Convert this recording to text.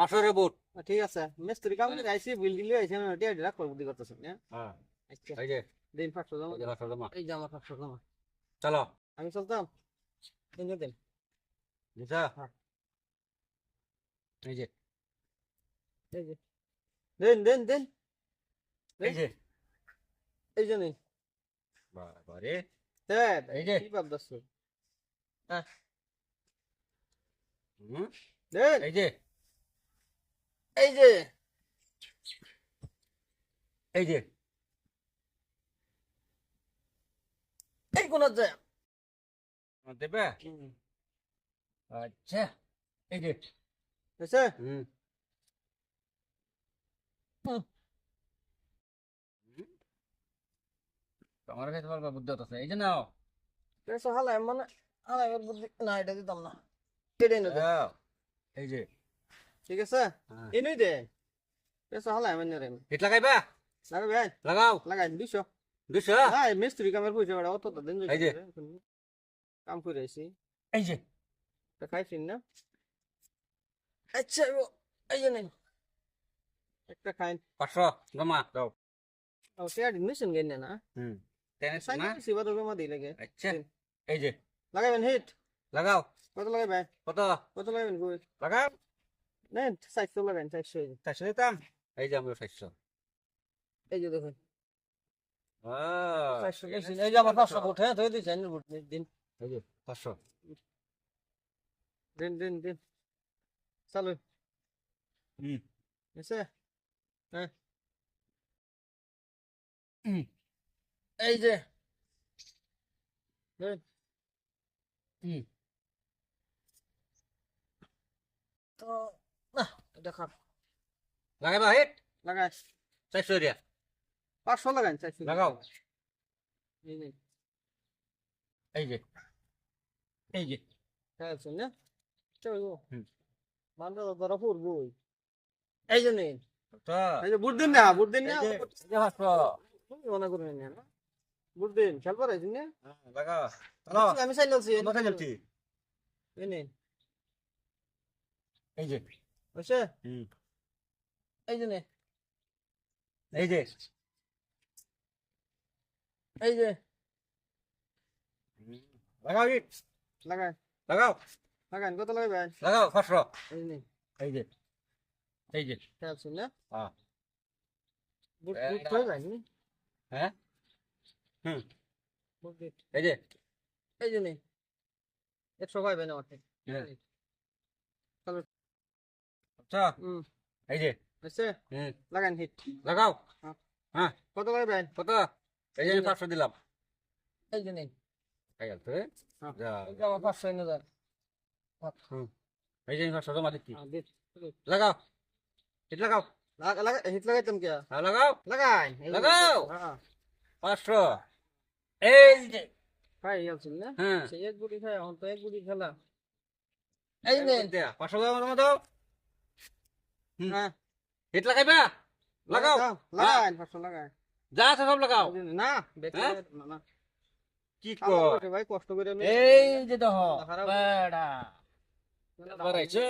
পাঁচশো বুট। ঠিক আছে। মিস্ত্রি কাম আইসি বিল দিলে আইসি আমি টিয়া ডিরা করে বুদ্ধি করতেছেন না হ্যাঁ? আচ্ছা দিন পাঁচশো জমা। পাঁচশো জমা। এই যে পাঁচশো জমা। চলো। আমি চলতাম। দিন দিন। বুঝা হ্যাঁ। এই যে। এই যে। দিন দিন দিন। এই যে। এই যে নেই বাবারে। হ্যাঁ এই যে। কি ভাবতেছ হুম, দিন। এই যে। এই যে। এই যে। এই কোন দেবে? আচ্ছা। এই যে। বুঝছে হুম। তোমার কাছে তোমার বুদ্ধি হতো এই যে নাও। হালাই মানে হালাই বুদ্ধি না এটা দিতাম না। এটাই না এই যে। ঠিক আছে? হ্যাঁ। এনুই দে। পেছো হালাই মানে রে হিট লাগাইবা? লাগাই ভাই লাগাও। লাগাই দুইশো। না এই মিস্ত্রি কামের পয়সা বেড়া অত দিন। কাম করে আইছি এই যে। তা খাইছিন না? আচ্ছা ও, এই যে নেন একটা খাইন পাঁচশো জমা। দাও। ও সে নিছেন গেন না? হুম টেনিস না? সিবা তো জমা দিই লাগে। আচ্ছা। এই যে। লাগাইবেন হিট। লাগাও। কত লাগাইবেন কত? কত লাগাইবেন কই? লাগাও। নেন চারশো লাগাইন চারশো এই যে। চারশো দিতাম এই যে আমরা চারশো এই যে দেখুন। এই যে আমার পাঁচশো ফুট হ্যাঁ ধরে দিন। এই যে পাঁচশো। দিন দিন দিন। চালু। হুম। এসে হ্যাঁ। এই যে। হুম। তো হিট লাগাই চারশো দিয়া। পাঁচশো লাগাইন চারশো লাগাও। এই যে। এই যে। খেয়ালছেন না। চলবো তো ধরা পড়ব এই যে নিন তো। এই যে বুট দিন না বুট দিন না। মনে করবেন না খেয়াল হ্যাঁ, আমি এই যে। বুঝছে হুম এই যে এই যে এই যে লাগাও হিট লাগাই লাগাও লাগান কত লাগাইবেন লাগাও পাঁচশো এই যে এই যে খেয়ালছেন না হ্যাঁ বুট বুট হয়ে যায়নি হ্যাঁ হুম বুট দিন এই যে এই যে নিন একশো পাইবেন আমার থেকে আচ্ছা এই যে। হুম। লাগান হিট। লাগাও। কত লাগাইবেন কত? এই যে পাঁচশো দিলাম। এই যে নিন এই গেছে হ্যাঁ। যা। এই যে আমার পাঁচশো এনে দেন। এই যে পাঁচশো জমা দিচ্ছি। হ্যাঁ। লাগাও। হিট লাগাও। লাগা- লাগা- হিট লাগাইতাম কে হ্যাঁ লাগাও। লাগাই লাগাও। হ্যাঁ। পাঁচশো। এই যে। খাই গেলছিল না? হ্যাঁ। সেই এক গুড়ি খাই এখন তো এক গুড়ি খেলা এই পাঁচশো দাও দাও। হ্যাঁ। হিট লাগাইবা? লাগাও। লাগাই পাঁচশো লাগাই যা আছে সব লাগাও। না হ্যাঁ? না, না। কি কর? ভাই কষ্ট করে এই যে দহ খারাপ। বেড়া। বাড়াইছো।